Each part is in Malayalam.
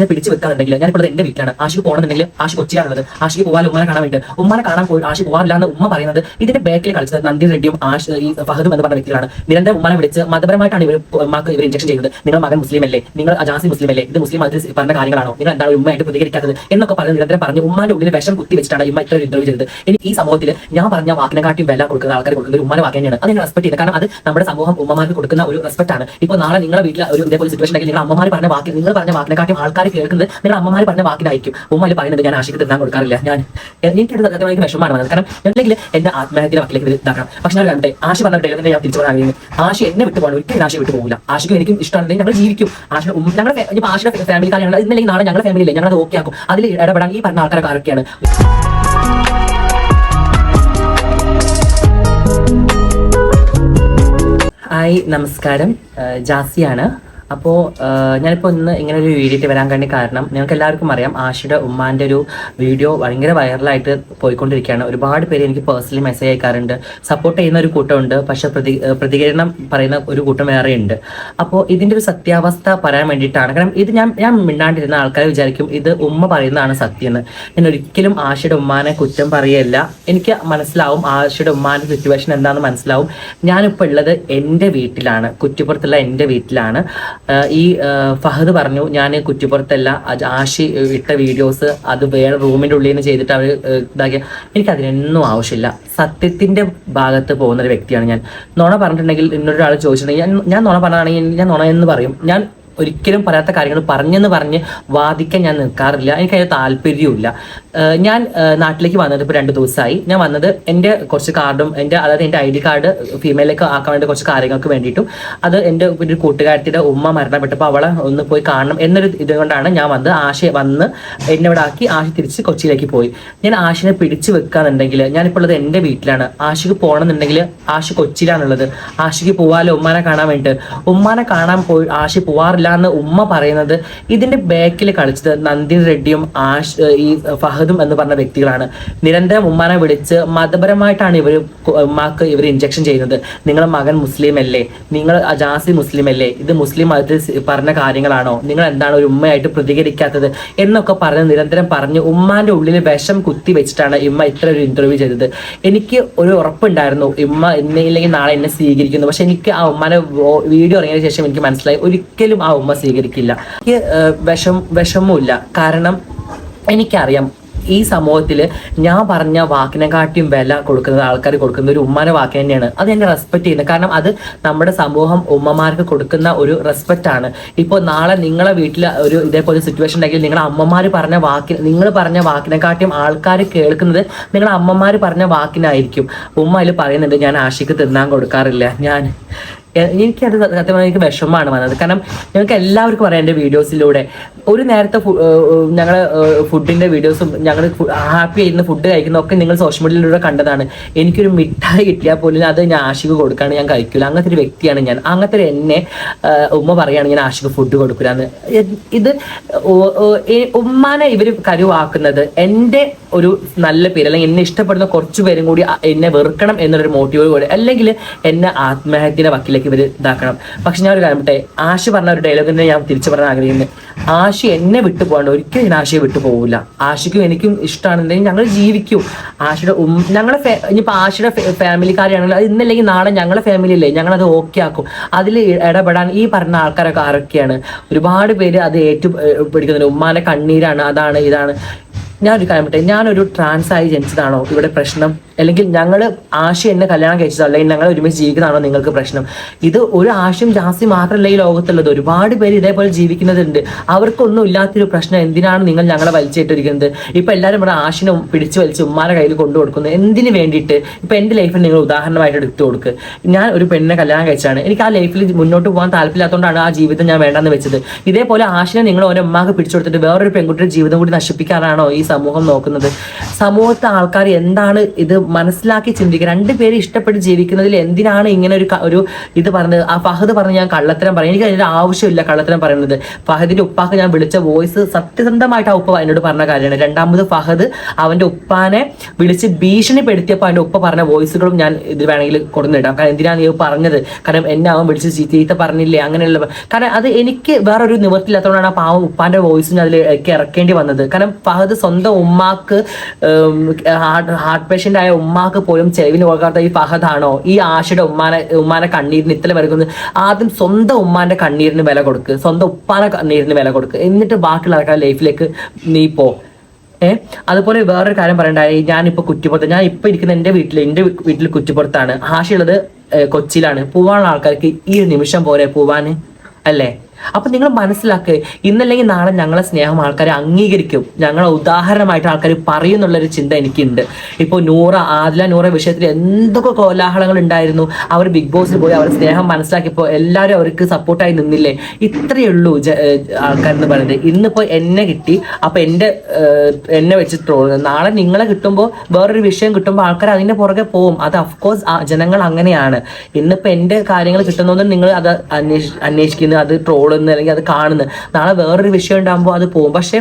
ഞാൻ പിടിച്ചു വെക്കാന്നുണ്ടെങ്കിൽ ഇപ്പോഴത്തെ എന്റെ വീട്ടിലാണ്. ആശു പോകണമെന്നുണ്ടെങ്കിൽ ആശു കൊച്ചിയാണുള്ളത് ആശു പോകാൻ ഉമ്മനെ കാണാൻ വേണ്ടി ഉമ്മനെ കാണാൻ പോയി ആശു പോകാറില്ല എന്ന് ഉമ്മ പറയുന്നത് ഇതിന്റെ ബാക്കിൽ കളിച്ചത് നന്ദി റെഡ്ഡിയും ആശു ഈ ഫഹദും എന്ന് പറഞ്ഞ വ്യക്തികളാണ്. നിരന്തരം ഉമ്മനെ വിളിച്ച് മതപരമായിട്ടാണ് ഇവർ ഉമ്മാക്ക് ഇവർ ഇഞ്ചക്ഷൻ ചെയ്യുന്നത്. നിങ്ങൾ മകൻ മുസ്ലിം അല്ലേ? നിങ്ങൾ അജാസി മുസ്ലിം അല്ലേ? ഇത് മുസ്ലിം മതത്തിൽ പറഞ്ഞ കാര്യങ്ങളാണോ? നിങ്ങൾ എന്താണ് ഉമ്മയായിട്ട് പ്രതികരിക്കാത്തത്? എന്നൊക്കെ പറഞ്ഞ് നിരന്തരം പറഞ്ഞ് ഉമ്മാന്റെ ഉള്ളിൽ വിഷം കുത്തി വെച്ചിട്ടാണ് ഉമ്മ ഇത്ര ഇന്റർവ്യൂ ചെയ്തത്. ഇനി ഈ സമൂഹത്തിൽ ഞാൻ പറഞ്ഞ വാക്കിനെ വാക്കിനെക്കാട്ടിയും വില കൊടുക്കുന്ന ആൾക്കാർ കൊടുക്കുന്നത് ഉമ്മനെ വാക്ക് തന്നെയാണ്. അത് ഞാൻ റെസ്പെക്ട് ചെയ്ത് കാരണം അത് നമ്മുടെ സമൂഹം ഉമ്മമാർക്ക് കൊടുക്കുന്ന ഒരു റെസ്പെക്ട് ആണ്. ഇപ്പോൾ നാളെ നിങ്ങളുടെ വീട്ടിൽ ഒരു ഇതേപോലെ സിറ്റുവേഷൻ ഉണ്ടെങ്കിൽ നിങ്ങൾ അമ്മമാർ പറഞ്ഞ വാക്കി നിങ്ങൾ പറഞ്ഞ വാക്കിനെക്കാട്ടിയും ആൾക്കാർ കേൾക്കുന്നത് നിങ്ങൾ അമ്മമാർ പറഞ്ഞ വാക്കിലായിരിക്കും. ഉമ്മ അതിൽ പറയുന്നത് ഞാൻ ആശയ്ക്ക് തിന്നാൻ കൊടുക്കാറില്ല. ഞാൻ എനിക്കത് സത്യമായി വിഷമമാണ് വന്നത്. കാരണം അല്ലെങ്കിൽ എന്റെ ആത്മഹത്യയുടെ വാക്കിലേക്ക് ഇത് ഇതാക്കണം. പക്ഷെ ഞാൻ കണ്ടെ ആശ പറഞ്ഞ ഡയലോഗിനെ ഞാൻ തിരിച്ചു പറയാൻ ആശ എന്നെ വിട്ടു പോകണം. ഒരിക്കലും ആശ വിട്ടു പോകില്ല. ആശയ്ക്കും എനിക്കും ഇഷ്ടമാണെങ്കിൽ ഞങ്ങൾ ജീവിക്കും. ആശ ഞങ്ങളുടെ ഇപ്പൊ ആശയുടെ ഫാമിലിക്കാരാണ് ഇന്നല്ലെങ്കിൽ നാളെ ഞങ്ങളുടെ ഫാമിലി ഇല്ലേ? ഞങ്ങൾ അത് ഓക്കെ ആക്കും. അതിൽ ഇടപെടാൻ ഈ പറഞ്ഞ ആൾക്കാരൊക്കെ ആരൊക്കെയാണ്? ഹായ് നമസ്കാരം. ജാസിയാണ്. അപ്പോൾ ഞാനിപ്പോൾ ഇന്ന് ഇങ്ങനെ ഒരു വീഡിയോ ഇട്ട് വരാൻ വേണ്ടി കാരണം നിങ്ങൾക്ക് എല്ലാവർക്കും അറിയാം ആഷിയുടെ ഉമ്മാന്റെ ഒരു വീഡിയോ ഭയങ്കര വൈറലായിട്ട് പോയിക്കൊണ്ടിരിക്കുകയാണ്. ഒരുപാട് പേര് എനിക്ക് പേഴ്സണലി മെസ്സേജ് അയക്കാറുണ്ട്. സപ്പോർട്ട് ചെയ്യുന്ന ഒരു കൂട്ടമുണ്ട്. പക്ഷേ പ്രതി പ്രതികരണം പറയുന്ന ഒരു കൂട്ടം വേറെ ഉണ്ട്. അപ്പോൾ ഇതിന്റെ ഒരു സത്യാവസ്ഥ പറയാൻ വേണ്ടിയിട്ടാണ്. കാരണം ഇത് ഞാൻ ഞാൻ മിണ്ടാണ്ടിരുന്ന ആൾക്കാരെ വിചാരിക്കും ഇത് ഉമ്മ പറയുന്നതാണ് സത്യം എന്ന് ഞാൻ ഒരിക്കലും ആഷിയുടെ ഉമ്മാനെ കുറ്റം പറയല്ല. എനിക്ക് മനസ്സിലാവും ആഷിയുടെ ഉമ്മാന്റെ സിറ്റുവേഷൻ എന്താണെന്ന് മനസ്സിലാവും. ഞാനിപ്പോൾ ഉള്ളത് എന്റെ വീട്ടിലാണ്. കുറ്റിപ്പുറത്തുള്ള എന്റെ വീട്ടിലാണ്. ഈ ഫഹദ് പറഞ്ഞു ഞാൻ കുറ്റിപ്പുറത്തല്ല ആശി ഇട്ട വീഡിയോസ് അത് വേറെ റൂമിന്റെ ഉള്ളിൽ നിന്ന് ചെയ്തിട്ട് അവർ ഇതാക്കിയ എനിക്ക് അതിനൊന്നും ആവശ്യമില്ല. സത്യത്തിന്റെ ഭാഗത്ത് പോകുന്ന ഒരു വ്യക്തിയാണ് ഞാൻ. നുണ പറഞ്ഞിട്ടുണ്ടെങ്കിൽ ഇന്നൊരാൾ ചോദിച്ചിട്ടുണ്ടെങ്കിൽ ഞാൻ ഞാൻ നുണ പറഞ്ഞാണെങ്കിൽ ഞാൻ നുണ എന്ന് പറയും. ഞാൻ ഒരിക്കലും പറയാത്ത കാര്യങ്ങൾ പറഞ്ഞെന്ന് പറഞ്ഞ് വാദിക്കാൻ ഞാൻ നിൽക്കാറില്ല. എനിക്കതിന് താല്പര്യമില്ല ഞാൻ നാട്ടിലേക്ക് വന്നത് ഇപ്പൊ രണ്ട് ദിവസമായി. ഞാൻ വന്നത് എന്റെ കുറച്ച് കാർഡും എന്റെ അതായത് എന്റെ ഐ ഡി കാർഡ് ഫീമെയിലേക്ക് ആക്കാൻ വേണ്ടി കുറച്ച് കാര്യങ്ങൾക്ക് വേണ്ടിയിട്ടും. അത് എന്റെ ഒരു കൂട്ടുകാരത്തിയുടെ ഉമ്മ മരണപ്പെട്ടപ്പോൾ അവളെ ഒന്ന് പോയി കാണണം എന്നൊരു ഇതുകൊണ്ടാണ് ഞാൻ വന്ന് ആശ വന്ന് എന്നെ ഇവിടെ ആക്കി ആശ തിരിച്ച് കൊച്ചിയിലേക്ക് പോയി. ഞാൻ ആശിനെ പിടിച്ചു വെക്കാന്നുണ്ടെങ്കിൽ ഞാനിപ്പോൾ ഉള്ളത് എന്റെ വീട്ടിലാണ്. ആശയ്ക്ക് പോകണമെന്നുണ്ടെങ്കിൽ ആശ കൊച്ചിയിലാണുള്ളത്. ആശയ്ക്ക് പോവാലോ? ഉമ്മാനെ കാണാൻ വേണ്ടിയിട്ട്. ഉമ്മാനെ കാണാൻ പോയി ആശ പോവാറില്ല എന്ന് ഉമ്മ പറയുന്നത് ഇതിന്റെ ബാക്കിൽ കളിച്ചത് നന്ദിൻ റെഡ്ഡിയും ആശ് ഈ ഫഹദും എന്ന് പറഞ്ഞ വ്യക്തികളാണ്. നിരന്തരം ഉമ്മാനെ വിളിച്ച് മതപരമായിട്ടാണ് ഇവർ ഉമ്മാക്ക് ഇവർ ഇഞ്ചക്ഷൻ ചെയ്യുന്നത്. നിങ്ങൾ മകൻ മുസ്ലിം അല്ലേ നിങ്ങൾ അജാസി മുസ്ലിം അല്ലേ ഇത് മുസ്ലിം മതത്തിൽ പറഞ്ഞ കാര്യങ്ങളാണോ? നിങ്ങൾ എന്താണ് ഒരു ഉമ്മയായിട്ട് പ്രതികരിക്കാത്തത്? എന്നൊക്കെ പറഞ്ഞ് നിരന്തരം പറഞ്ഞ് ഉമ്മാന്റെ ഉള്ളിൽ വിഷം കുത്തി വെച്ചിട്ടാണ് ഇമ്മ ഇത്ര ഒരു ഇന്റർവ്യൂ ചെയ്തത്. എനിക്ക് ഒരു ഉറപ്പുണ്ടായിരുന്നു ഇമ്മ എന്നെ ഇല്ലെങ്കിൽ നാളെ എന്നെ സ്വീകരിക്കുന്നു. പക്ഷെ എനിക്ക് ആ ഉമ്മാനെ വീഡിയോ ഇറങ്ങിയതിനു ശേഷം എനിക്ക് മനസ്സിലായി. ഒരിക്കലും ആ ഉമ്മ സ്വീകരിക്കില്ല. എനിക്ക് വിഷം വിഷം വിഷമമില്ല കാരണം എനിക്കറിയാം ഈ സമൂഹത്തിൽ ഞാൻ പറഞ്ഞ വാക്കിനെക്കാട്ടിയും വില കൊടുക്കുന്നത് ആൾക്കാർ കൊടുക്കുന്ന ഒരു ഉമ്മാനെ വാക്ക് തന്നെയാണ്. അത് എന്നെ റെസ്പെക്ട് ചെയ്യുന്നത് കാരണം അത് നമ്മുടെ സമൂഹം ഉമ്മമാർക്ക് കൊടുക്കുന്ന ഒരു റെസ്പെക്റ്റ് ആണ്. ഇപ്പോൾ നാളെ നിങ്ങളെ വീട്ടിൽ ഒരു ഇതേപോലെ സിറ്റുവേഷൻ ഉണ്ടെങ്കിൽ നിങ്ങളുടെ അമ്മമാർ പറഞ്ഞ വാക്കി നിങ്ങൾ പറഞ്ഞ വാക്കിനെക്കാട്ടിയും ആൾക്കാർ കേൾക്കുന്നത് നിങ്ങളുടെ അമ്മമാർ പറഞ്ഞ വാക്കിനായിരിക്കും. ഉമ്മ അതിൽ പറയുന്നുണ്ട് ഞാൻ ആശയ്ക്ക് തിന്നാൻ കൊടുക്കാറില്ല. ഞാൻ എനിക്കത് സത്യമായി എനിക്ക് വിഷമമാണ് വന്നത് കാരണം ഞങ്ങൾക്ക് എല്ലാവർക്കും അറിയാം എന്റെ വീഡിയോസിലൂടെ. ഒരു നേരത്തെ ഞങ്ങൾ ഫുഡിന്റെ വീഡിയോസും ഞങ്ങൾ ഹാപ്പി ആയിരുന്ന ഫുഡ് കഴിക്കുന്ന ഒക്കെ നിങ്ങൾ സോഷ്യൽ മീഡിയയിലൂടെ കണ്ടതാണ്. എനിക്കൊരു മിഠായി കിട്ടിയാൽ പോലും അത് ഞാൻ ആശിക്ക് കൊടുക്കാണ് ഞാൻ കഴിക്കില്ല അങ്ങനത്തെ ഒരു വ്യക്തിയാണ് ഞാൻ. അങ്ങനത്തെ ഒരു എന്നെ ഉമ്മ പറയുകയാണ് ഞാൻ ആശിക്ക് ഫുഡ് കൊടുക്കില്ല ഇത് ഉമ്മാനെ ഇവർ കരുവാക്കുന്നത് എന്റെ ഒരു നല്ല പേര് അല്ലെങ്കിൽ എന്നെ ഇഷ്ടപ്പെടുന്ന കുറച്ച് പേരും കൂടി എന്നെ വെറുക്കണം എന്നുള്ളൊരു മോട്ടീവ് കൂടെ അല്ലെങ്കിൽ എന്നെ ആത്മഹത്യയുടെ വക്കിലേക്ക് ഇവർ ഇതാക്കണം. പക്ഷെ ഞാൻ ഒരു കാര്യം പറ്റേ ആശി പറഞ്ഞ ഒരു ഡയലോഗിനെ ഞാൻ തിരിച്ചു പറയാൻ ആഗ്രഹിക്കുന്നത് ആശി എന്നെ വിട്ടു പോകണ്ട ഒരിക്കലും ഞാൻ ആശയെ വിട്ടു പോകില്ല ആശയ്ക്കും എനിക്കും ഇഷ്ടമാണെന്നുണ്ടെങ്കിൽ ഞങ്ങൾ ജീവിക്കും. ആശയുടെ ഉം ഞങ്ങളുടെ ഇനിയിപ്പോൾ ആശയുടെ ഫാമിലിക്കാരെയാണെങ്കിൽ അത് ഇന്നല്ലെങ്കിൽ നാളെ ഞങ്ങളുടെ ഫാമിലി അല്ലേ ഞങ്ങളത് ഓക്കെ ആക്കും. അതിൽ ഇടപെടാൻ ഈ പറഞ്ഞ ആൾക്കാരൊക്കെ ആരൊക്കെയാണ്? ഒരുപാട് പേര് അത് ഏറ്റു പിടിക്കുന്നുണ്ട്. ഉമ്മാന്റെ കണ്ണീരാണ് അതാണ് ഇതാണ്. ഞാനൊരു കാര്യം പറ്റേ ഞാനൊരു ട്രാൻസ് ആയി ജനിച്ചതാണോ ഇവിടെ പ്രശ്നം? അല്ലെങ്കിൽ ഞങ്ങൾ ആശ എന്നെ കല്യാണം കഴിച്ചതോ അല്ലെങ്കിൽ ഞങ്ങൾ ഒരുമിച്ച് ജീവിക്കുന്നതാണോ നിങ്ങൾക്ക് പ്രശ്നം. ഇത് ഒരു ആശയും ജാസ്തി മാത്രമല്ല ഈ ലോകത്തുള്ളത്. ഒരുപാട് പേര് ഇതേപോലെ ജീവിക്കുന്നതുണ്ട്. അവർക്കൊന്നും ഇല്ലാത്തൊരു പ്രശ്നം. എന്തിനാണ് നിങ്ങൾ ഞങ്ങളെ വലിച്ചേറ്റിരിക്കുന്നത്? ഇപ്പം എല്ലാവരും ഇവിടെ ആശിനെ പിടിച്ചു വലിച്ച് ഉമ്മാരെ കയ്യിൽ കൊണ്ടു കൊടുക്കുന്നത് എന്തിനു വേണ്ടിയിട്ട്? ഇപ്പം എന്റെ ലൈഫിൽ നിങ്ങൾ ഉദാഹരണമായിട്ട് എടുത്തു കൊടുക്ക്. ഞാൻ ഒരു പെണ്ണിനെ കല്യാണം കഴിച്ചാണ് എനിക്ക് ആ ലൈഫിൽ മുന്നോട്ട് പോകാൻ താല്പര്യമില്ലാത്തതുകൊണ്ടാണ് ആ ജീവിതം ഞാൻ വേണ്ടെന്ന് വെച്ചത്. ഇതേപോലെ ആശിനെ നിങ്ങൾ ഓരോ ഉമ്മാക്ക് പിടിച്ചു കൊടുത്തിട്ട് വേറൊരു പെൺകുട്ടിയുടെ ജീവിതം കൂടി നശിപ്പിക്കാനാണോ ഈ സമൂഹം നോക്കുന്നത്? സമൂഹത്തെ ആൾക്കാർ എന്താണ് ഇത് മനസ്സിലാക്കി ചിന്തിക്കുക. രണ്ടുപേരും ഇഷ്ടപ്പെട്ട് ജീവിക്കുന്നതിൽ എന്തിനാണ് ഇങ്ങനെ ഒരു ഒരു ഇത് പറഞ്ഞത്? ആ ഫഹദ് പറഞ്ഞ് ഞാൻ കള്ളത്തരം പറയും. എനിക്ക് അതിന്റെ ആവശ്യമില്ല കള്ളത്തരം പറയുന്നത്. ഫഹദിന്റെ ഉപ്പാക്ക് ഞാൻ വിളിച്ച വോയിസ് സത്യസന്ധമായിട്ട് ആ ഉപ്പ എന്നോട് പറഞ്ഞ കാര്യമാണ്. രണ്ടാമത് ഫഹദ് അവന്റെ ഉപ്പാനെ വിളിച്ച് ഭീഷണിപ്പെടുത്തിയപ്പോൾ അവന്റെ ഉപ്പ പറഞ്ഞ വോയിസുകളും ഞാൻ ഇത് വേണമെങ്കിൽ കൊടുന്നിടാം. കാരണം എന്തിനാണ് നീ പറഞ്ഞത്? കാരണം എന്നെ അവൻ വിളിച്ച് ചീത്ത പറഞ്ഞില്ലേ? അങ്ങനെയുള്ള കാരണം അത് എനിക്ക് വേറൊരു നിവർത്തില്ലാത്തതുകൊണ്ടാണ് ആ പാവം ഉപ്പാന്റെ വോയിസ് അതിലേക്ക് ഇറക്കേണ്ടി വന്നത്. കാരണം ഫഹദ് സ്വന്തം ഉമ്മാക്ക് ഹാർട്ട് ഹാർട്ട് പേഷ്യന്റ് ആയ ഉമ്മാക്ക് പോലും ചെലവിന് കൊടുക്കാത്ത ഈ ഫഹദാണോ? ഈ ആശയുടെ ഉമ്മാനെ ഉമ്മാനെ കണ്ണീരിന് ഇത്ര വില കൊടുക്കുന്നത്? ആദ്യം സ്വന്തം ഉമ്മാന്റെ കണ്ണീരിന് വില കൊടുക്ക്. സ്വന്തം ഉപ്പാനെ കണ്ണീരിന് വില കൊടുക്ക്. എന്നിട്ട് ബാക്കിയുള്ള ആൾക്കാരുടെ ലൈഫിലേക്ക് നീ പോ. ഏ? അതുപോലെ വേറൊരു കാര്യം പറയണ്ടായി. ഞാനിപ്പോ കുറ്റിപ്പുറത്ത് ഞാൻ ഇപ്പൊ ഇരിക്കുന്ന എന്റെ വീട്ടിൽ എന്റെ വീട്ടിൽ കുറ്റിപ്പുറത്താണ്. ആശയുള്ളത് കൊച്ചിയിലാണ്. പോവാനുള്ള ആൾക്കാർക്ക് ഈ നിമിഷം പോലെ പോവാന്. അല്ലേ? അപ്പൊ നിങ്ങൾ മനസ്സിലാക്കുക ഇന്നല്ലെങ്കിൽ നാളെ ഞങ്ങളെ സ്നേഹം ആൾക്കാരെ അംഗീകരിക്കും. ഞങ്ങളെ ഉദാഹരണമായിട്ട് ആൾക്കാർ പറയുന്നുള്ളൊരു ചിന്ത എനിക്കുണ്ട്. ഇപ്പോൾ നൂറ ആദില നൂറ വിഷയത്തിൽ എന്തൊക്കെ കോലാഹലങ്ങൾ ഉണ്ടായിരുന്നു. അവർ ബിഗ് ബോസിൽ പോയി അവരുടെ സ്നേഹം മനസ്സിലാക്കിയപ്പോൾ എല്ലാവരും അവർക്ക് സപ്പോർട്ടായി നിന്നില്ലേ? ഇത്രയേ ഉള്ളൂ ആൾക്കാരെന്ന് പറയുന്നത്. ഇന്നിപ്പോൾ എന്നെ കിട്ടി അപ്പൊ എന്റെ ഏഹ് എന്നെ വെച്ച് ട്രോളുന്നത് നാളെ നിങ്ങളെ കിട്ടുമ്പോൾ വേറൊരു വിഷയം കിട്ടുമ്പോൾ ആൾക്കാർ അതിന്റെ പുറകെ പോകും. അത് അഫ്കോഴ്സ് ജനങ്ങൾ അങ്ങനെയാണ്. ഇന്നിപ്പോൾ എന്റെ കാര്യങ്ങൾ കിട്ടുന്നതുകൊണ്ട് നിങ്ങൾ അത് അന്വേഷി അന്വേഷിക്കുന്നത് അത് ട്രോളുന്നു അല്ലെങ്കിൽ അത് കാണുന്നത് നാളെ വേറൊരു വിഷയം ഉണ്ടാകുമ്പോൾ അത് പോകും. പക്ഷെ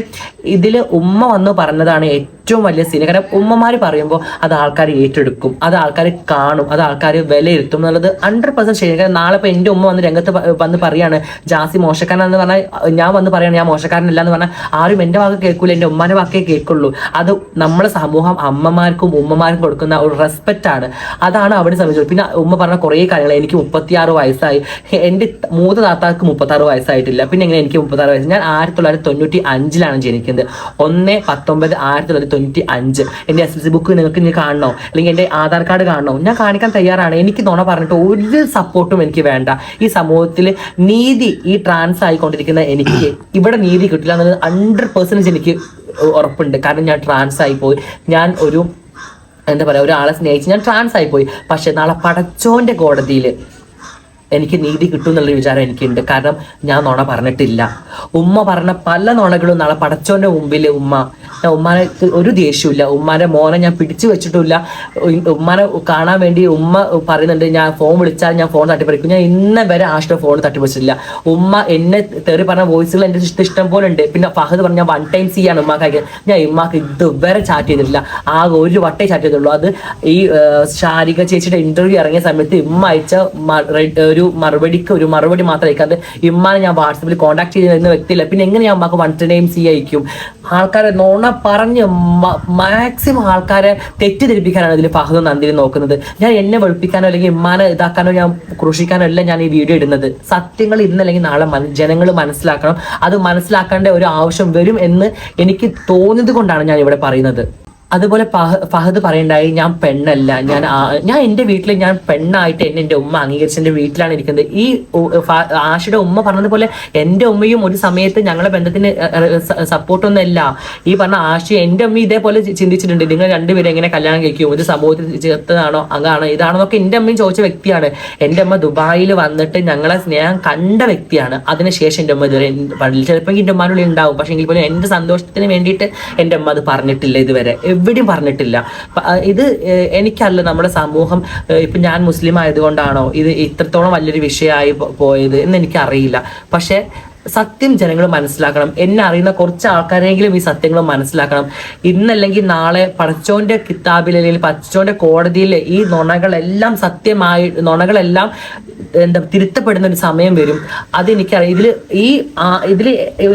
ഇതിൽ ഉമ്മ വന്ന് പറഞ്ഞതാണ് ഏറ്റവും വലിയ സീൻ കാരണം ഉമ്മമാർ പറയുമ്പോൾ അത് ആൾക്കാർ ഏറ്റെടുക്കും അത് ആൾക്കാർ കാണും അത് ആൾക്കാർ വിലയിരുത്തും എന്നുള്ളത് ഹൺഡ്രഡ് പെർസെന്റ് ശരി കാരണം നാളെ ഇപ്പോൾ എന്റെ ഉമ്മ വന്ന് രംഗത്ത് വന്ന് പറയാണ് ജാസി മോശക്കാരനെന്ന് പറഞ്ഞാൽ ഞാൻ വന്ന് പറയാണ് ഞാൻ മോശക്കാരനല്ല എന്ന് പറഞ്ഞാൽ ആരും എന്റെ വാക്ക് കേൾക്കില്ല എന്റെ ഉമ്മാന്റെ വാക്കേ കേൾക്കുള്ളൂ. അത് നമ്മളെ സമൂഹം അമ്മമാർക്കും ഉമ്മമാർക്കും കൊടുക്കുന്ന ഒരു റെസ്പെക്റ്റ് ആണ്. അതാണ് അവിടെ സംബന്ധിച്ചത് പിന്നെ ഉമ്മ പറഞ്ഞ കുറേ കാര്യങ്ങൾ. എനിക്ക് മുപ്പത്തിയാറ് വയസ്സായി. എന്റെ മൂത്ത താത്താക്ക് മുപ്പത്താറ് വയസ്സായിട്ടില്ല. പിന്നെ എങ്ങനെ എനിക്ക് മുപ്പത്താറ് വയസ്സ്? ഞാൻ ആയിരത്തി തൊള്ളായിരത്തി തൊണ്ണൂറ്റി അഞ്ചിലാണ് ജനിക്കുന്നത്. ഒന്ന് പത്തൊമ്പത് ആയിരത്തി തൊള്ളായിരത്തി തൊണ്ണൂറ്റി അഞ്ച് എന്റെ എസ് എൽ സി ബുക്ക് നിങ്ങൾക്ക് ഇനി കാണണോ? അല്ലെങ്കിൽ എന്റെ ആധാർ കാർഡ് കാണണോ? ഞാൻ കാണിക്കാൻ തയ്യാറാണ്. എനിക്ക് നോണ പറഞ്ഞിട്ട് ഒരു സപ്പോർട്ടും എനിക്ക് വേണ്ട. ഈ സമൂഹത്തിൽ നീതി ഈ ട്രാൻസ് ആയിക്കൊണ്ടിരിക്കുന്ന എനിക്ക് ഇവിടെ നീതി കിട്ടില്ല എന്നുള്ളത് ഹൺഡ്രഡ് പെർസെന്റേജ് എനിക്ക് ഉറപ്പുണ്ട്. കാരണം ഞാൻ ട്രാൻസ് ആയി പോയി ഞാൻ ഒരു എന്താ പറയുക ഒരാളെ സ്നേഹിച്ച് ഞാൻ ട്രാൻസ് ആയി പോയി പക്ഷെ നാളെ പടച്ചോന്റെ കോടതിയിൽ എനിക്ക് നീതി കിട്ടും എന്നുള്ളൊരു വിചാരം എനിക്കുണ്ട്. കാരണം ഞാൻ നുണ പറഞ്ഞിട്ടില്ല. ഉമ്മ പറഞ്ഞ പല നുണകളും നാളെ പടച്ചോന്റെ മുമ്പിൽ ഉമ്മ ഞാൻ ഉമ്മാനെ ഒരു ദേഷ്യമില്ല ഉമ്മാന്റെ മോനെ ഞാൻ പിടിച്ചു വെച്ചിട്ടില്ല ഉമ്മാനെ കാണാൻ വേണ്ടി ഉമ്മ പറയുന്നുണ്ട് ഞാൻ ഫോൺ വിളിച്ചാൽ ഞാൻ ഫോൺ തട്ടിപ്പറിക്കും. ഞാൻ ഇന്ന വരെ ആഷ്ടോ ഫോൺ തട്ടിപ്പറിച്ചിട്ടില്ല. ഉമ്മ എന്നെ തെറി പറഞ്ഞ വോയിസുകൾ എന്റെ ഇഷ്ടം ഇഷ്ടം പോലെ ഉണ്ട്. പിന്നെ ഫഹദ് പറഞ്ഞ വൺ ടൈം ചെയ്യാണ് ഉമ്മാക്ക് അയക്കുക ഞാൻ ഉമ്മാക്ക് ഇതുവരെ ചാറ്റ് ചെയ്തിട്ടില്ല. ആകെ ഒരു വട്ടേ ചാറ്റ് ചെയ്തുള്ളൂ. അത് ഈ ശാരിക ചേച്ചിയുടെ ഇന്റർവ്യൂ ഇറങ്ങിയ സമയത്ത് ഉമ്മ അയച്ച ഒരു മറുപടിക്ക് ഒരു മറുപടി മാത്രം അയക്കാതെ ഇമ്മാനെ ഞാൻ വാട്സപ്പിൽ കോൺടാക്ട് ചെയ്യുന്ന വ്യക്തിയില്ല. പിന്നെ എങ്ങനെ ഞാൻ ഉമ്മാക്ക് വൺ ടൈം സി അയക്കും? ആൾക്കാരെ നോണ പറഞ്ഞ് മാക്സിമം ആൾക്കാരെ തെറ്റിദ്ധരിപ്പിക്കാനാണ് ഇതിൽ ഫഹദ് നന്ദിനി നോക്കുന്നത്. ഞാൻ എന്നെ വെളുപ്പിക്കാനോ അല്ലെങ്കിൽ ഇമ്മാനെ ഇതാക്കാനോ ഞാൻ ക്രൂശിക്കാനോ അല്ല ഞാൻ ഈ വീഡിയോ ഇടുന്നത്. സത്യങ്ങൾ ഇന്നല്ലെങ്കിൽ നാളെ ജനങ്ങൾ മനസ്സിലാക്കണം. അത് മനസ്സിലാക്കേണ്ട ഒരു ആവശ്യം വരും എന്ന് എനിക്ക് തോന്നിയത് കൊണ്ടാണ് ഞാൻ ഇവിടെ പറയുന്നത്. അതുപോലെ ഫഹദ് പറയണ്ടായി ഞാൻ പെണ്ണല്ല ഞാൻ ഞാൻ എന്റെ വീട്ടിൽ ഞാൻ പെണ്ണായിട്ട് എന്നെ എന്റെ ഉമ്മ അംഗീകരിച്ച് എന്റെ വീട്ടിലാണ് ഇരിക്കുന്നത്. ഈ ആഷയുടെ ഉമ്മ പറഞ്ഞതുപോലെ എന്റെ ഉമ്മയും ഒരു സമയത്ത് ഞങ്ങളെ ബന്ധത്തിന് സപ്പോർട്ടൊന്നും അല്ല ഈ പറഞ്ഞ ആഷ എന്റെ ഉമ്മ ഇതേപോലെ ചിന്തിച്ചിട്ടുണ്ട്. നിങ്ങൾ രണ്ടുപേരും എങ്ങനെ കല്യാണം കഴിക്കും? ഒരു സമൂഹത്തിൽ ചേർത്തതാണോ? അങ്ങാണോ ഇതാണോ എന്നൊക്കെ എന്റെ അമ്മയും ചോദിച്ച വ്യക്തിയാണ്. എന്റെ അമ്മ ദുബായിൽ വന്നിട്ട് ഞങ്ങളെ സ്നേഹം കണ്ട വ്യക്തിയാണ്. അതിനുശേഷം എന്റെ അമ്മ ഇതുവരെ ചിലപ്പോൾ എന്റെ ഉമ്മാനുള്ളിൽ ഉണ്ടാവും. പക്ഷേ എങ്കിൽ പോലും എന്റെ സന്തോഷത്തിന് വേണ്ടിയിട്ട് എന്റെ അമ്മ അത് പറഞ്ഞിട്ടില്ല ഇതുവരെ. എവിടെയും പറഞ്ഞിട്ടില്ല. ഇത് എനിക്കല്ല നമ്മുടെ സമൂഹം ഇപ്പൊ ഞാൻ മുസ്ലിം ആയതുകൊണ്ടാണോ ഇത് ഇത്രത്തോളം വലിയൊരു വിഷയമായി പോയത് എന്ന് എനിക്കറിയില്ല. പക്ഷെ സത്യം ജനങ്ങൾ മനസ്സിലാക്കണം. എന്നെ അറിയുന്ന കുറച്ച് ആൾക്കാരെങ്കിലും ഈ സത്യങ്ങൾ മനസ്സിലാക്കണം. ഇന്നല്ലെങ്കിൽ നാളെ പടച്ചോന്റെ കിതാബിൽ അല്ലെങ്കിൽ പടച്ചോന്റെ കോടതിയിൽ ഈ നുണകളെല്ലാം സത്യമായി നുണകളെല്ലാം എന്താ തിരുത്തപ്പെടുന്ന ഒരു സമയം വരും. അതെനിക്കറിയാം. ഇതിൽ ഈ ഇതിൽ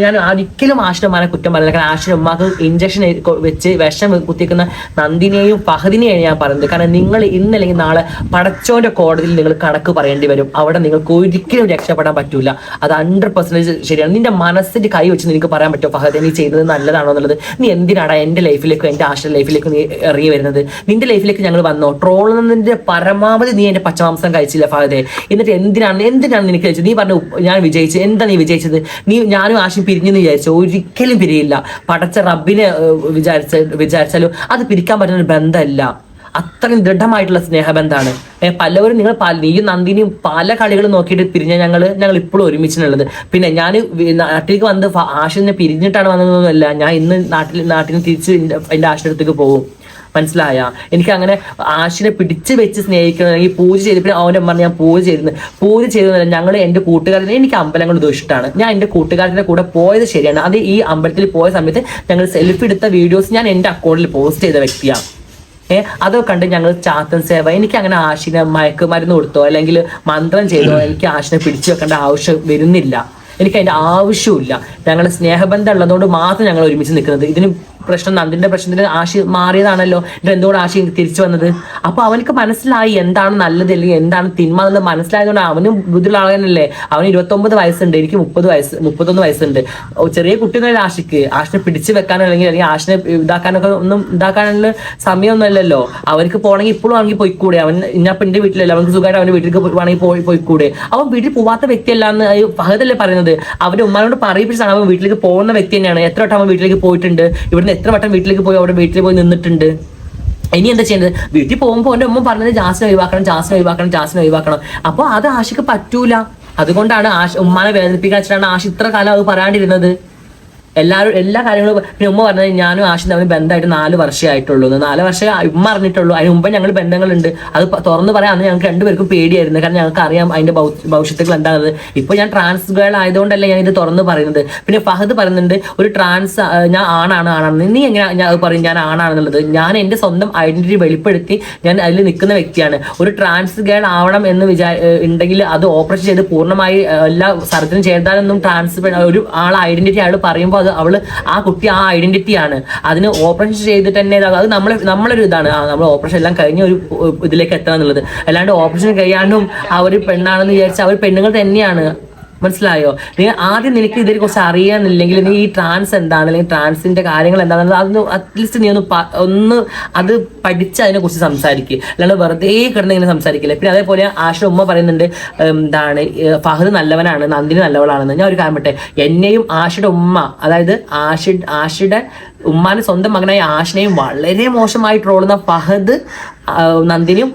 ഞാൻ ഒരിക്കലും ആശ്രമാനെ കുറ്റം പറയുന്നത് കാരണം ആശ്രം ഉമ്മാക്ക് ഇഞ്ചക്ഷൻ വെച്ച് വിഷം കുത്തിക്കുന്ന നന്ദിനെയും ഫഹദിനെയാണ് ഞാൻ പറയുന്നത്. കാരണം നിങ്ങൾ ഇന്നല്ലെങ്കിൽ നാളെ പടച്ചോന്റെ കോടതിയിൽ നിങ്ങൾ കണക്ക് പറയേണ്ടി വരും. അവിടെ നിങ്ങൾക്ക് ഒരിക്കലും രക്ഷപ്പെടാൻ പറ്റൂല. അത് ഹൺഡ്രഡ് പെർസെന്റേജ് ശരിയാണ്. നിന്റെ മനസ്സിന്റെ കൈ വെച്ച് നിനക്ക് പറയാൻ പറ്റുമോ ഫഹദ് നീ ചെയ്തത് നല്ലതാണോ എന്നുള്ളത്? നീ എന്തിനാടാ എന്റെ ലൈഫിലേക്കും എന്റെ ആശ്ര ലൈഫിലേക്കും നീ ഇറങ്ങി വരുന്നത്? നിന്റെ ലൈഫിലേക്ക് ഞങ്ങൾ വന്നോ? ട്രോളുന്നതിന്റെ പരമാവധി നീ എന്റെ പച്ചമാംസം കഴിച്ചില്ല ഫഹദെ. എന്നിട്ട് എന്തിനാണ് എന്തിനാണ് നിനക്ക് കഴിച്ചത്? നീ പറഞ്ഞു ഞാൻ വിജയിച്ചു എന്താ നീ വിജയിച്ചത്? നീ ഞാനും ആശയം പിരിഞ്ഞു എന്ന് വിചാരിച്ചു. ഒരിക്കലും പിരിയില്ല. പടച്ച റബ്ബിനെ വിചാരിച്ച വിചാരിച്ചാലും അത് പിരിക്കാൻ പറ്റുന്ന ഒരു ബന്ധമല്ല. അത്രയും ദൃഢമായിട്ടുള്ള സ്നേഹബന്ധമാണ്. പലവരും നിങ്ങൾ പല നീയും നന്ദിനിയും പല കളികളും നോക്കിയിട്ട് പിരിഞ്ഞ ഞങ്ങൾ ഞങ്ങൾ ഇപ്പോഴും ഒരുമിച്ചിട്ടുള്ളത്. പിന്നെ ഞാൻ നാട്ടിലേക്ക് വന്ന് ആഷിനെ പിരിഞ്ഞിട്ടാണ് വന്നതൊന്നുമല്ല ഞാൻ ഇന്ന് നാട്ടിൽ നാട്ടിൽ തിരിച്ച് എന്റെ ആഷിന്റെ പോകും. മനസ്സിലായ? എനിക്ക് അങ്ങനെ ആശിനെ പിടിച്ച് വെച്ച് സ്നേഹിക്കണം അല്ലെങ്കിൽ പൂജ ചെയ്ത് പിന്നെ അവന്റെ അമ്മ ഞാൻ പൂജ ചെയ്തിരുന്നു. പൂജ ചെയ്തതല്ല ഞങ്ങൾ എന്റെ കൂട്ടുകാരനെ എനിക്ക് അമ്പലങ്ങൾ ഇഷ്ടമാണ്. ഞാൻ എന്റെ കൂട്ടുകാരന്റെ കൂടെ പോയത് ശരിയാണ്. അത് ഈ അമ്പലത്തിൽ പോയ സമയത്ത് ഞങ്ങൾ സെൽഫി എടുത്ത വീഡിയോസ് ഞാൻ എന്റെ അക്കൗണ്ടിൽ പോസ്റ്റ് ചെയ്ത വ്യക്തിയാണ്. ഏ അതൊക്കെ കണ്ട് ഞങ്ങൾ ചാത്തൻ സേവ എനിക്ക് അങ്ങനെ ആശിനെ മയക്കുമരുന്ന് കൊടുത്തോ അല്ലെങ്കിൽ മന്ത്രം ചെയ്തോ എനിക്ക് ആശിനെ പിടിച്ചു വെക്കേണ്ട ആവശ്യം വരുന്നില്ല. എനിക്ക് അതിന്റെ ആവശ്യമില്ല ഞങ്ങളുടെ സ്നേഹബന്ധം ഉള്ളതുകൊണ്ട് മാത്രം ഞങ്ങൾ ഒരുമിച്ച് നിൽക്കുന്നത്. ഇതിന് പ്രശ്നം നന്ദിന്റെ പ്രശ്നത്തിന് ആശി മാറിയതാണല്ലോ. എന്നിട്ട് എന്തുകൊണ്ട് ആശി തിരിച്ചു വന്നത്? അപ്പൊ അവനക്ക് മനസ്സിലായി എന്താണ് നല്ലത് അല്ലെങ്കിൽ എന്താണ് തിന്മ എന്നുള്ളത് മനസ്സിലായതുകൊണ്ട് അവനും ബുദ്ധിയുള്ള ആളല്ലേ അവന് ഇരുപത്തൊമ്പത് വയസ്സുണ്ട് എനിക്ക് മുപ്പത് വയസ്സ് മുപ്പത്തൊന്ന് വയസ്സുണ്ട്. ചെറിയ ചെറിയ കുട്ടികളെ ആശിക്ക്. ആശിനെ പിടിച്ചു വെക്കാനോ അല്ലെങ്കിൽ അല്ലെങ്കിൽ ആശിനെ ഇതാക്കാനൊക്കെ ഒന്നും ഇതാക്കാനുള്ള സമയമൊന്നുമല്ലല്ലോ. അവർക്ക് പോകണമെങ്കിൽ ഇപ്പോഴും ആണെങ്കിൽ പോയിക്കൂടെ. അവൻ ഇപ്പൊ എന്റെ വീട്ടിലല്ല അവർക്ക് സുഖമായിട്ട് അവന്റെ വീട്ടിലേക്ക് പോവാണെങ്കിൽ പോയി പോയിക്കൂടെ. അവൻ വീട്ടിൽ പോവാത്ത വ്യക്തിയല്ല എന്ന് ഫഹദല്ലേ പറയുന്നത്. അവന്റെ ഉമ്മാനോട് പറയിപ്പിച്ചാണ് അവൻ വീട്ടിലേക്ക് പോകുന്ന വ്യക്തി തന്നെയാണ്. എത്ര വട്ടം അവൻ വീട്ടിലേക്ക് പോയിട്ടുണ്ട്? ഇവിടുന്ന് എത്ര വട്ടം വീട്ടിലേക്ക് പോയി അവിടെ വീട്ടിൽ പോയി നിന്നിട്ടുണ്ട്? ഇനി എന്താ ചെയ്യുന്നത് വീട്ടിൽ പോകുമ്പോൾ എന്റെ ഉമ്മ പറഞ്ഞത് ജാസിനെ ഒഴിവാക്കണം ജാസിനെ ഒഴിവാക്കണം ജാസിനെ ഒഴിവാക്കണം. അപ്പോൾ അത് ആശയ്ക്ക് പറ്റൂല. അതുകൊണ്ടാണ് ആശ ഉമ്മാനെ വേദനിപ്പിക്കാൻ വെച്ചിട്ടാണ് ആശ ഇത്ര കാലം അത് പറയാണ്ടിരുന്നത്. എല്ലാവരും എല്ലാ കാര്യങ്ങളും പിന്നെ ഉമ്മ പറഞ്ഞത് ഞാനും ആശും തമ്മിൽ ബന്ധമായിട്ട് നാല് വർഷമേ ആയിട്ടുള്ളൂ. എന്ന്. നാല് വർഷമേ ഉമ്മ അറിഞ്ഞിട്ടുള്ളൂ. അതിന് മുമ്പ് ഞങ്ങൾ ബന്ധങ്ങളുണ്ട്. അത് തുറന്ന് പറയാൻ അന്ന് ഞങ്ങൾക്ക് രണ്ടുപേർക്കും പേടിയായിരുന്നു. കാരണം ഞങ്ങൾക്ക് അറിയാം അതിന്റെ ഭവിഷ്യത്തുകൾ എന്താണത് ഇപ്പൊ ഞാൻ ട്രാൻസ് ഗേൾ ആയതുകൊണ്ടല്ല ഞാൻ ഇത് തുറന്ന് പറയുന്നത്. പിന്നെ ഫഹദ് പറയുന്നുണ്ട് ഒരു ട്രാൻസ് ഞാൻ ആണാണ് ആണാണ്. നീ എങ്ങനെ ഞാൻ പറയും ഞാൻ ആണാണെന്നുള്ളത്. ഞാൻ എന്റെ സ്വന്തം ഐഡന്റിറ്റി വെളിപ്പെടുത്തി ഞാൻ അതിൽ നിൽക്കുന്ന വ്യക്തിയാണ്. ഒരു ട്രാൻസ് ഗേൾ ആവണം എന്ന് വിചാ ഉണ്ടെങ്കിൽ അത് ഓപ്പറേഷൻ ചെയ്ത് പൂർണമായി എല്ലാ സർജറി ചെയ്താലൊന്നും ട്രാൻസ് ഒരു ആൾ ഐഡന്റിറ്റി അയാൾ പറയുമ്പോൾ അത് അവൾ ആ കുട്ടി ആ ഐഡന്റിറ്റി ആണ്. അതിന് ഓപ്പറേഷൻ ചെയ്തിട്ട് തന്നെ അത് നമ്മളെ നമ്മളൊരു ഇതാണ്. നമ്മൾ ഓപ്പറേഷൻ എല്ലാം കഴിഞ്ഞ ഒരു ഇതിലേക്ക് എത്തണം എന്നുള്ളത്. അല്ലാണ്ട് ഓപ്പറേഷൻ കഴിയാണ്ടും ആ ഒരു പെണ്ണാണെന്ന് വിചാരിച്ച അവർ പെണ്ണുങ്ങൾ തന്നെയാണ്. മനസ്സിലായോ? നീ ആദ്യം നിനക്ക് ഇതിനെ കുറിച്ച് അറിയാന്നില്ലെങ്കിൽ നീ ഈ ട്രാൻസ് എന്താണ്? അല്ലെങ്കിൽ ട്രാൻസിന്റെ കാര്യങ്ങൾ എന്താണെന്ന് അതൊന്ന് അറ്റ്ലീസ്റ്റ് നീ ഒന്ന് ഒന്ന് അത് പഠിച്ച് അതിനെ കുറിച്ച് സംസാരിക്കുക അല്ലാണ്ട് വെറുതെ കിടന്ന് ഇങ്ങനെ സംസാരിക്കില്ല? പിന്നെ അതേപോലെ ആശ ഉമ്മ പറയുന്നുണ്ട് എന്താണ് ഫഹദ് നല്ലവനാണ് നന്ദിനി നല്ലവളാണെന്ന്. ഞാൻ ഒരു കാര്യം പറ്റേ എന്നെയും ആഷയുടെ ഉമ്മ അതായത് ആശ ആഷയുടെ ഉമ്മാന്റെ സ്വന്തം മകനായ ആഷിനെയും വളരെ മോശമായി ട്രോളുന്ന ഫഹദ് നന്ദിനിയും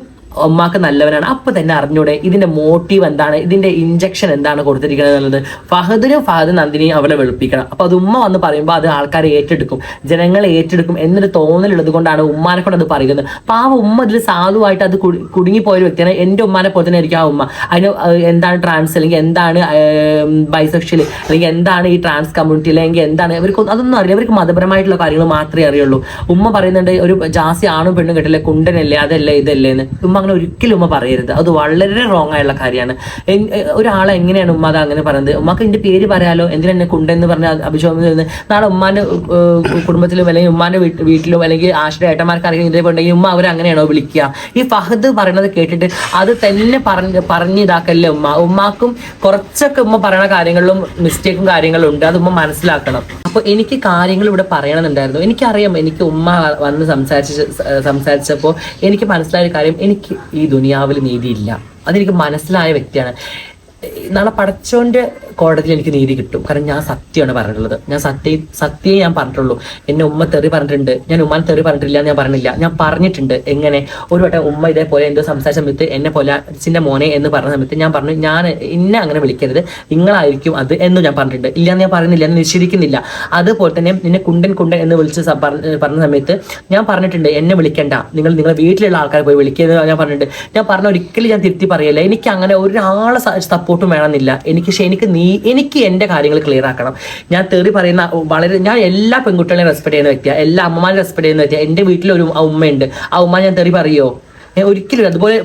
ഉമ്മാക്ക് നല്ലവനാണ്. അപ്പൊ തന്നെ അറിഞ്ഞൂടെ ഇതിന്റെ മോട്ടീവ് എന്താണ്? ഇതിന്റെ ഇഞ്ചക്ഷൻ എന്താണ് കൊടുത്തിരിക്കുന്നത് എന്നുള്ളത്. ഫഹദിനും ഫഹദ് നന്ദിനിയും അവളെ വെളുപ്പിക്കണം. അപ്പൊ അത് ഉമ്മ വന്ന് പറയുമ്പോൾ അത് ആൾക്കാരെ ഏറ്റെടുക്കും. ജനങ്ങളെ ഏറ്റെടുക്കും എന്നൊരു തോന്നലുള്ളത് കൊണ്ടാണ് ഉമ്മാനെ കൊണ്ട് അത് പറയുന്നത്. പാവ ഉമ്മ ഇതിൽ സാധുവായിട്ട് അത് കുടുങ്ങി കുടുങ്ങിപ്പോയ ഒരു വ്യക്തിയാണ്. എന്റെ ഉമ്മാനെ പോലെ തന്നെ ആയിരിക്കും ആ ഉമ്മ. അതിന് എന്താണ് ട്രാൻസ് അല്ലെങ്കിൽ എന്താണ് ബൈസെക്ഷൽ അല്ലെങ്കിൽ എന്താണ് ഈ ട്രാൻസ് കമ്മ്യൂണിറ്റി അല്ലെങ്കിൽ എന്താണ്? ഇവർക്ക് അതൊന്നും അറിയില്ല. ഇവർക്ക് മതപരമായിട്ടുള്ള കാര്യങ്ങൾ മാത്രമേ അറിയുള്ളൂ. ഉമ്മ പറയുന്നുണ്ട് ഒരു ജാസി ആണും പെണ്ണും കെട്ടില്ലേ കുണ്ടനല്ലേ അതല്ലേ ഇതല്ലേ എന്ന്. ഉമ്മ അങ്ങനെ ഒരിക്കലും ഉമ്മ പറയരുത്. അത് വളരെ റോങ് ആയുള്ള കാര്യമാണ്. ഒരാളെ എങ്ങനെയാണ് ഉമ്മ അത് അങ്ങനെ പറയുന്നത്? ഉമ്മക്ക് എന്റെ പേര് പറയാലോ? എന്തിനാ എന്നെ കൊണ്ടെന്ന് പറഞ്ഞ അഭിഷേകം നാളെ ഉമ്മാന്റെ കുടുംബത്തിലും അല്ലെങ്കിൽ ഉമ്മാന്റെ വീട്ട് വീട്ടിലും അല്ലെങ്കിൽ ആശ്രയ ഏട്ടന്മാർക്ക് അറിയാൻ ഇതേ ഉണ്ടെങ്കിൽ ഉമ്മ അവർ അങ്ങനെയാണോ വിളിക്കുക? ഈ ഫഹദ് പറയുന്നത് കേട്ടിട്ട് അത് തന്നെ പറഞ്ഞ് പറഞ്ഞ് ഇതാക്കല്ലേ ഉമ്മ? ഉമ്മാക്കും കുറച്ചൊക്കെ ഉമ്മ പറയുന്ന കാര്യങ്ങളിലും മിസ്റ്റേക്കും കാര്യങ്ങളും ഉണ്ട്. അത് ഉമ്മ മനസ്സിലാക്കണം. അപ്പൊ എനിക്ക് കാര്യങ്ങൾ ഇവിടെ പറയണമെന്നുണ്ടായിരുന്നു. എനിക്കറിയാം എനിക്ക് ഉമ്മ വന്ന് സംസാരിച്ച് സംസാരിച്ചപ്പോൾ എനിക്ക് മനസ്സിലായ കാര്യം. എനിക്ക് ഈ ദുനിയാവിൽ നീതിയില്ല. അതെനിക്ക് മനസ്സിലായ വ്യക്തിയാണ്. നാളെ പടച്ചോന്റെ കോടതിയിൽ എനിക്ക് നീതി കിട്ടും. കാരണം ഞാൻ സത്യമാണ് പറഞ്ഞിട്ടുള്ളത്. ഞാൻ സത്യം സത്യേ ഞാൻ പറഞ്ഞിട്ടുള്ളൂ. എന്നെ ഉമ്മ തെറി പറഞ്ഞിട്ടുണ്ട്. ഞാൻ ഉമ്മാൻ തെറി പറഞ്ഞിട്ടില്ല എന്ന് ഞാൻ പറഞ്ഞില്ല. ഞാൻ പറഞ്ഞിട്ടുണ്ട് എങ്ങനെ? ഒരു വട്ടം ഉമ്മ ഇതേപോലെ എന്തോ സംസാരിച്ച സമയത്ത് എന്നെ പോലെ അച്ഛന്റെ മോനെ എന്ന് പറഞ്ഞ സമയത്ത് ഞാൻ പറഞ്ഞു ഞാൻ ഇന്നെ അങ്ങനെ വിളിക്കരുത്. നിങ്ങളായിരിക്കും അത് എന്ന് ഞാൻ പറഞ്ഞിട്ടുണ്ട്. ഇല്ല എന്ന് ഞാൻ പറയുന്നില്ല. എന്ന് നിഷേധിക്കുന്നില്ല. അതുപോലെ തന്നെ നിന്നെ കുണ്ടൻ കുണ്ടൻ എന്ന് വിളിച്ച് പറഞ്ഞ സമയത്ത് ഞാൻ പറഞ്ഞിട്ടുണ്ട് എന്നെ വിളിക്കേണ്ട. നിങ്ങൾ നിങ്ങളുടെ വീട്ടിലുള്ള ആൾക്കാരെ പോയി വിളിക്കുന്നത് ഞാൻ പറഞ്ഞിട്ടുണ്ട്. ഞാൻ പറഞ്ഞ ഒരിക്കലും ഞാൻ തിരുത്തി പറയല്ല. എനിക്ക് അങ്ങനെ ഒരാളെ സപ്പോർട്ടും വേണമെന്നില്ല. എനിക്ക് പക്ഷേ എനിക്ക് നീ എനിക്ക് എന്റെ കാര്യങ്ങൾ ക്ലിയർ ആക്കണം. ഞാൻ തെറി പറയുന്ന വളരെ ഞാൻ എല്ലാ പെൺകുട്ടികളെയും റെസ്പെക്ട് ചെയ്യുന്ന വ്യക്തിയാണ് എല്ലാ അമ്മമാരെയും റെസ്പെക്ട് ചെയ്യുന്ന വ്യക്തിയാണ് എന്റെ വീട്ടിലൊരു ഉമ്മയുണ്ട്. ആ ഉമ്മ ഞാൻ തെറി പറയോ? ഒരിക്കലും അതുപോലെ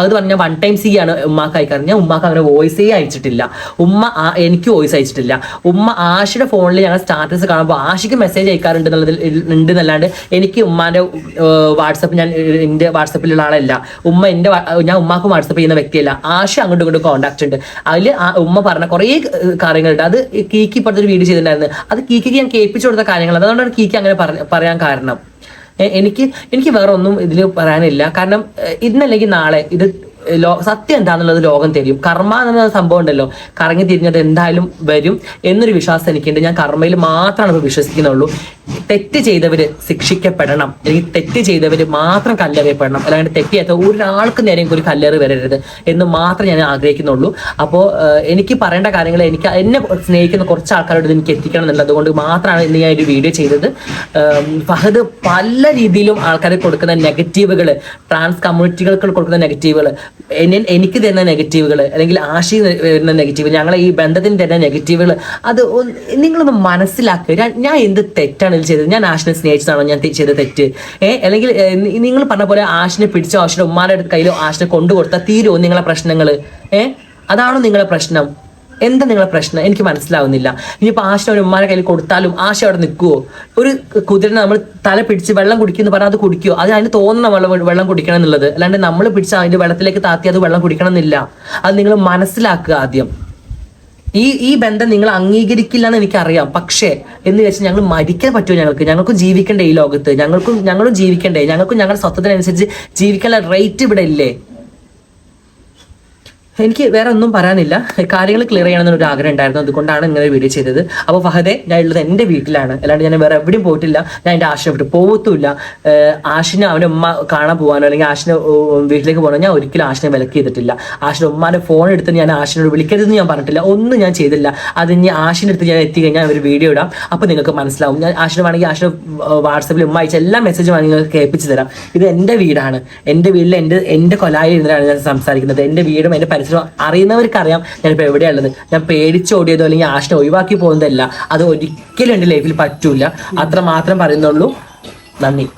അത് പറഞ്ഞ വൺ ടൈം സി ആണ് ഉമ്മാക്ക് അയക്കാറ്. ഞാൻ ഉമ്മാക്ക് അങ്ങനെ വോയിസേ അയച്ചിട്ടില്ല. ഉമ്മ എനിക്ക് വോയിസ് അയച്ചിട്ടില്ല. ഉമ്മ ആഷിയുടെ ഫോണിൽ ഞങ്ങൾ സ്റ്റാറ്റസ് കാണുമ്പോൾ ആഷിക്ക് മെസ്സേജ് അയക്കാറുണ്ട് എന്നുള്ളതിൽ ഉണ്ട് എന്നല്ലാണ്ട് എനിക്ക് ഉമ്മാന്റെ വാട്സപ്പ് ഞാൻ എന്റെ വാട്സപ്പിലുള്ള ആളല്ല. ഉമ്മ എന്റെ ഞാൻ ഉമ്മാക്ക് വാട്സപ്പ് ചെയ്യുന്ന വ്യക്തിയല്ല. ആഷി അങ്ങോട്ടും ഇങ്ങോട്ടും കോൺടാക്ട് ഉണ്ട്. അതിൽ ഉമ്മ പറഞ്ഞ കുറേ കാര്യങ്ങളുണ്ട്. അത് കീക്കി ഒരു വീഡിയോ ചെയ്തിട്ടുണ്ടായിരുന്നു. അത് കീക്കിക്ക് ഞാൻ കേൾപ്പിച്ചു കൊടുത്ത കാര്യങ്ങൾ അതുകൊണ്ടാണ് കീക്ക് അങ്ങനെ പറയാൻ കാരണം. എനിക്ക് എനിക്ക് വേറെ ഒന്നും ഇതിൽ പറയാനില്ല. കാരണം ഇന്നല്ലെങ്കിൽ നാളെ ഇത് സത്യം എന്താണെന്നുള്ളത് ലോകം തരും. കർമ്മ എന്ന സംഭവം ഉണ്ടല്ലോ. കറങ്ങി തിരിഞ്ഞത് എന്തായാലും വരും എന്നൊരു വിശ്വാസം എനിക്കുണ്ട്. ഞാൻ കർമ്മയിൽ മാത്രമാണ് ഇപ്പോൾ വിശ്വസിക്കുന്നുള്ളൂ. തെറ്റ് ചെയ്തവര് ശിക്ഷിക്കപ്പെടണം. അല്ലെങ്കിൽ തെറ്റ് ചെയ്തവര് മാത്രം കല്ലെറിയപ്പെടണം. അല്ലാണ്ട് തെറ്റ് ചെയ്യാത്ത ഒരാൾക്ക് നേരെയും ഒരു കല്ലേറ് വരരുത് എന്ന് മാത്രം ഞാൻ ആഗ്രഹിക്കുന്നുള്ളൂ. അപ്പോൾ എനിക്ക് പറയേണ്ട കാര്യങ്ങൾ എനിക്ക് എന്നെ സ്നേഹിക്കുന്ന കുറച്ച് ആൾക്കാരോട് എനിക്ക് എത്തിക്കണം എന്നുള്ളത് അതുകൊണ്ട് മാത്രമാണ് ഇന്ന് ഞാൻ ഒരു വീഡിയോ ചെയ്തത്. ഫഹദ് പല രീതിയിലും ആൾക്കാർ കൊടുക്കുന്ന നെഗറ്റീവുകൾ ട്രാൻസ് കമ്മ്യൂണിറ്റികൾക്ക് കൊടുക്കുന്ന നെഗറ്റീവുകൾ എനിക്ക് തരുന്ന നെഗറ്റീവുകൾ അല്ലെങ്കിൽ ആശി വരുന്ന നെഗറ്റീവ് ഞങ്ങളെ ഈ ബന്ധത്തിന് തരുന്ന നെഗറ്റീവുകൾ അത് നിങ്ങളൊന്ന് മനസ്സിലാക്കുക ഞാൻ- എന്ത് തെറ്റാണ് ഇത് ചെയ്തത്? ഞാൻ ആശിനെ സ്നേഹിച്ചതാണോ? ഞാൻ ചെയ്ത തെറ്റ്. ഏഹ് അല്ലെങ്കിൽ നിങ്ങൾ പറഞ്ഞ പോലെ ആശിനെ പിടിച്ചോ ആശിനെ ഉമ്മാരുടെ കയ്യിലോ ആശിനെ കൊണ്ടു കൊടുത്താൽ തീരുമോ നിങ്ങളെ പ്രശ്നങ്ങൾ ഏഹ് അതാണോ നിങ്ങളെ പ്രശ്നം? എന്താ നിങ്ങളെ പ്രശ്നം? എനിക്ക് മനസ്സിലാവുന്നില്ല. ഇനിയിപ്പോൾ ആശ ഒരു ഉമ്മാരെ കയ്യിൽ കൊടുത്താലും ആശ അവിടെ നിൽക്കുമോ ഒരു കുതിരനെ നമ്മൾ തല പിടിച്ച് വെള്ളം കുടിക്കുമെന്ന് പറഞ്ഞാൽ അത് കുടിക്കുവോ? അത് അതിന് തോന്നണം വെള്ളം വെള്ളം കുടിക്കണം എന്നുള്ളത്. അല്ലാണ്ട് നമ്മൾ പിടിച്ച് അതിന്റെ വെള്ളത്തിലേക്ക് താത്തി അത് വെള്ളം കുടിക്കണം എന്നില്ല അത് നിങ്ങൾ മനസ്സിലാക്കുക ആദ്യം. ഈ ഈ ബന്ധം നിങ്ങൾ അംഗീകരിക്കില്ല എന്ന് എനിക്കറിയാം. പക്ഷേ എന്ന് വെച്ചാൽ ഞങ്ങൾ മരിക്കാൻ പറ്റുമോ ഞങ്ങൾക്ക്? ഞങ്ങൾക്കും ജീവിക്കണ്ടേ ഈ ലോകത്ത്. ഞങ്ങൾക്കും ഞങ്ങളും ജീവിക്കണ്ടേ? ഞങ്ങൾക്കും ഞങ്ങളുടെ സ്വത്വത്തിനനുസരിച്ച് ജീവിക്കാനുള്ള റേറ്റ് ഇവിടെ ഇല്ലേ? എനിക്ക് വേറെ ഒന്നും പറയാനില്ല. കാര്യങ്ങൾ ക്ലിയർ ചെയ്യണമെന്നൊരു ഒരു ആഗ്രഹം ഉണ്ടായിരുന്നു. അതുകൊണ്ടാണ് ഇങ്ങനെ വീഡിയോ ചെയ്തത്. അപ്പോൾ ഫഹദെ ഞാൻ ഉള്ളത് എന്റെ വീട്ടിലാണ്. അല്ലാണ്ട് ഞാൻ വേറെ എവിടെയും പോയിട്ടില്ല. ഞാൻ എന്റെ ആശിനെ വിട്ട് പോകത്തുമില്ല ആഷിനെ അവന്റെ ഉമ്മ കാണാൻ പോകാനോ അല്ലെങ്കിൽ ആഷിനെ വീട്ടിലേക്ക് പോകാനോ ഞാൻ ഒരിക്കലും ആശിനെ വിലക്ക് ചെയ്തിട്ടില്ല. ആഷിന്റെ ഉമ്മാനെ ഫോൺ എടുത്ത് ഞാൻ ആഷിനോട് വിളിക്കരുതെന്ന് ഞാൻ പറഞ്ഞിട്ടില്ല. ഒന്നും ഞാൻ ചെയ്തില്ല. അത് ഇനി ആഷിന്റെ അടുത്ത് ഞാൻ എത്തി കഴിഞ്ഞാൽ ഒരു വീഡിയോ ഇടാം. അപ്പോൾ നിങ്ങൾക്ക് മനസ്സിലാവും. ഞാൻ ആശിനെ വേണമെങ്കിൽ ആഷിന് വാട്സപ്പിൽ ഉമ്മ അയച്ച എല്ലാ മെസ്സേജും നിങ്ങൾക്ക് കേൾപ്പിച്ച് തരാം. ഇത് എന്റെ വീടാണ്. എന്റെ വീട്ടിൽ എന്റെ എന്റെ കൊലായിൽ ഇരുന്നാണ് ഞാൻ സംസാരിക്കുന്നത്. എന്റെ വീടും എന്റെ പരിസരവും അറിയുന്നവർക്ക് അറിയാം ഞാനിപ്പോൾ എവിടെയുള്ളത് ഞാൻ പേടിച്ചോടിയതോ അല്ലെങ്കിൽ ആഷിനെ ഒഴിവാക്കി പോകുന്നതല്ല. അത് ഒരിക്കലും എന്റെ ലൈഫിൽ പറ്റൂല. അത്ര മാത്രം പറയുന്നുള്ളൂ. നന്ദി.